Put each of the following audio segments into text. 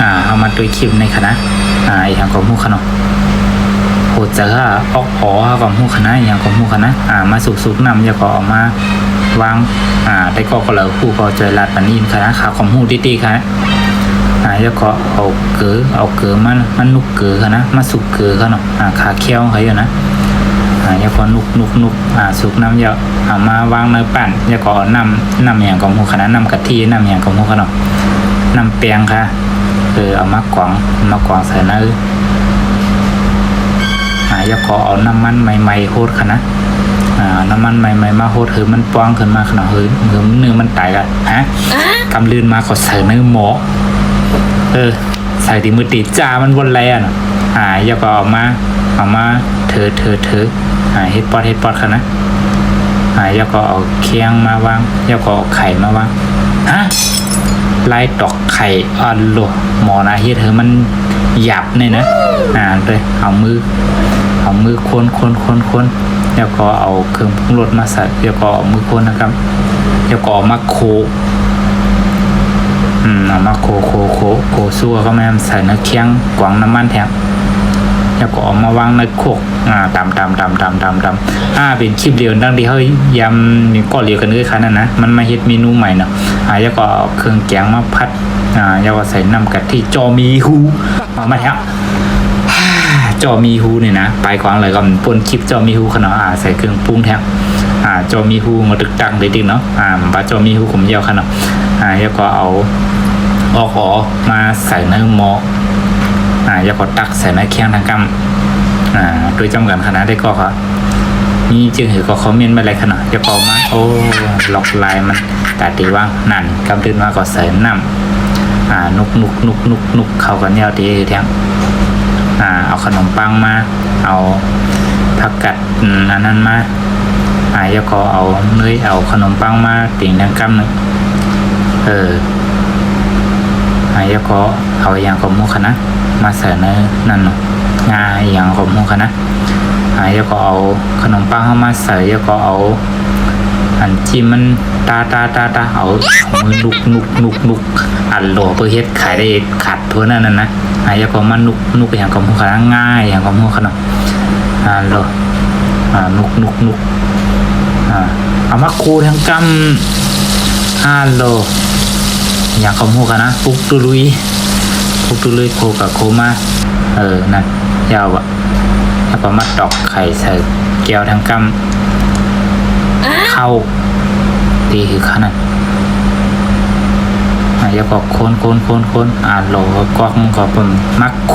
อ่าเอามาด้วยคลิปในคณะอ่าอย่างของหมู่คณะโหเจอออกอ๋อของหมู่คณะอย่างของหมู่คณะอ่ามาสุกสุกนำอย่าก็เออกมาวางอ่าได้ก็ก็เหลยผู้ก็จอยลาดปันอินคณะขาของหมู่ดีๆคณะอ่าแล้วก็เอาเกลือเอาเกลือมันมันนุกเกลือคณะมาสุกเกลือกันเนาะอ่าขาเคี้ยวเขาอยู่นะอ่าแล้วก็นุกนุกนุกอ่าสุกน้ำเยอะเอามาวางในปั่นแล้วก็เอาน้ำน้ำอย่างของหมูคณะน้ำกะทิน้ำอย่างของหมูขนมน้ำเปียงค่ะ คือเอามากรองมากรองใส่เนื้ออ่าแล้วก็เอาน้ำมันใหม่ๆโคตรคณะอ่าน้ำมันใหม่ๆมาโคตรคือมันป้องขึ้นมาขนาดเฮ้ยคือเนื้อมันตายกันฮะกำลืนมาก็ใส่เนื้อหมอเออใส่ดีมือตีจ้ามันวนแลนอ่าแล้วก็เอามาเอามาเธอเธอเธออ่าเฮ็ดปอดเฮ็ดปอดค่ะนะอ่าแล้วก็เอาเคียงมาวางแล้วก็เอาไข่มาวางฮะ ไล่ตอกไข่อ่อนหลหมอนะเฮ็ดเธอมันหยับเนี่ยนะอ่าเลยเอามือเอามือคนคนคนคนแล้วก็เอาเครื่องพุ่งรถมาใส่แล้วก็เอามือคนนะครับแล้วก็มาโคอืมเอามาโคโคโคโคซั่วก็แม่ใส่เนื้อเคียงกวางน้ำมันแทง แล้วก็เอามาวางในโคกอ่าตำตำตำตำตำตำอ่าเป็นคลิปเดียวดังที่เฮ้ยยำมีก้อนเดียวกันเลยค่ะนั่นนะมันมาเฮ็ดเมนูใหม่เนาะอ่าแล้วก็เครื่องแกงมาพัดอ่าแล้วก็ใส่น้ำกะทิจอมีฮูมาแทงจอมีฮูเนี่ยนะไปกวางเลยก็ปนคลิปจอมีฮูขนาดอ่าใส่เครื่องปรุงแทงอ่าจอมีฮูมาตึกตังเลยดิเนาะอ่าบาจอมีฮูผมยาวขนาดอ่าแล้วก็เอาออกอมาใส่ในหม้อ อ่าแล้วก็ตักใส่ในเคียงทางกำอ่าโดยจำกัดขนาดได้ก็ครับนี่จึงถือก็คอมเมนต์มาอะไรขนาดจะพอมาโอ้ล็อกลายมันตัดตีว่างนั่นกำตื่นมาก็ใส่น้ำอ่านุกนุกนุกนุกนุกเข้ากันยาวดีแทงอ่าเอาขนมปังมา เอาผักกัดอันนั้นมาอ่าแล้วก็เอาเนยเอาขนมปังมาติ่งทางกำหนึ่งเอออ่าแล้วก็เอาอย่างของมุกนะ มาใส่ในนั่นเนาะงาอย่างของมุกนะอ่าแล้ก็เอาขนมปังเข้ามาใส่แล้วก็เอาอันที่มันตาตาตาตาเอาเอามือนุกนุกนุกนุกอันโหลเพื่อเฮ็ดขายได้ขาดทั่วนั่นน่ะนะอ่าแล้ก็มานุกนุกอย่างของมุกนะง่ายอย่างของมุกนะอ่าโหลอ่านุกนุกนุกอ่าเอามาคูทั้งกำอ่าโหลอย่างขาพูดกันะปุ๊กตุลุย ปุกตุลุยโคกับโคมาเออนั่นยาวอะแล้วก็มาตอกไข่ใส่แก้วทั้งกำเข้าตีคือขนาดอะแล้วก็โคนโคนโคนโคนอ่าโหลก็มันก็เป็นมักโค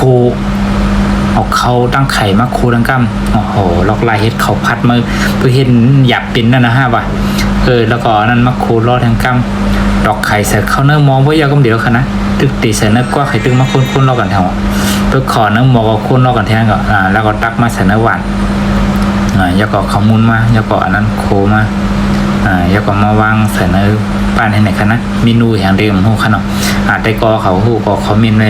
เอาเข้าตั้งไข่มักโคทั้งกำโอ้โหลอกลายเฮ็ดเขาพัดมือเพื่อเห็นหยับเป็นนั่นนะฮะว่ะเออแล้วก็อันนั่นมักโครอดทั้งกำ ดอกไข่ใส่เขาเนื้อมองไว้ยาวก็เดี๋ยวค่ะนะตึกตีใส่เนื้อกว่าไข่ตึกมาคุ้นคุ้นๆรอกันแถวไปขอเนื้อมองก็คุ้นรอกันแทงก็อ่าแล้วก็ตักมาใส่เนื้อหวานอ่าแล้วก็ขมุนมาแล้วก็อันนั้นโคมาอ่าแล้วก็มาวางใส่เนื้อป้านให้ไหนคะนะเมนูอย่างเดิมหูขนาดอ่าได้ก็เขาหูก็คอมเมนต์ใน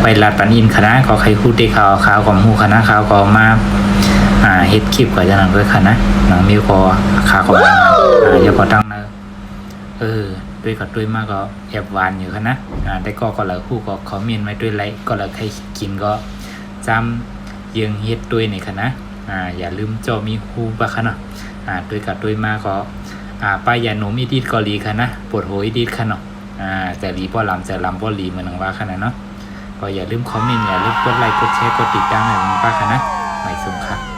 ไปลาดปันอินคณะก็ใครพูดได้ข่าวข่าวของหูคณะข่าวก็มาอ่าเฮ็ดคลิปก็จะนั่นด้วยค่ะนะน้องมิวก็ข่าวก็มาอ่าแล้วก็ตั้งเนื้อเออ ด้วยกับด้วยมากก็แอบหวานอยู่ค่ะนะอ่าได้ก็ก็ลยคู่ก็คอมเมนต์ไว้ด้วยไลค์ก็ลยใครกินก็จำยังเฮ็ดด้วยในค่ะนะอ่าอย่าลืมจอมีฮูปะค่ะเนาะอ่าด้วยกับด้วยมากก็อ่าป้ายาหนมอีดีดก็รีค่ะนะปวดหัวอีดีดค่ะเนาะอ่าแต่รีป้อลำแต่ลำป้อรีเหมือนนังว่าค่ะนะเนาะก็อย่าลืมคอมเมนต์อย่าลืมกดไลค์กดแชร์กดติดตามให้ผมป้าค่ะนะไม่สมค่ะ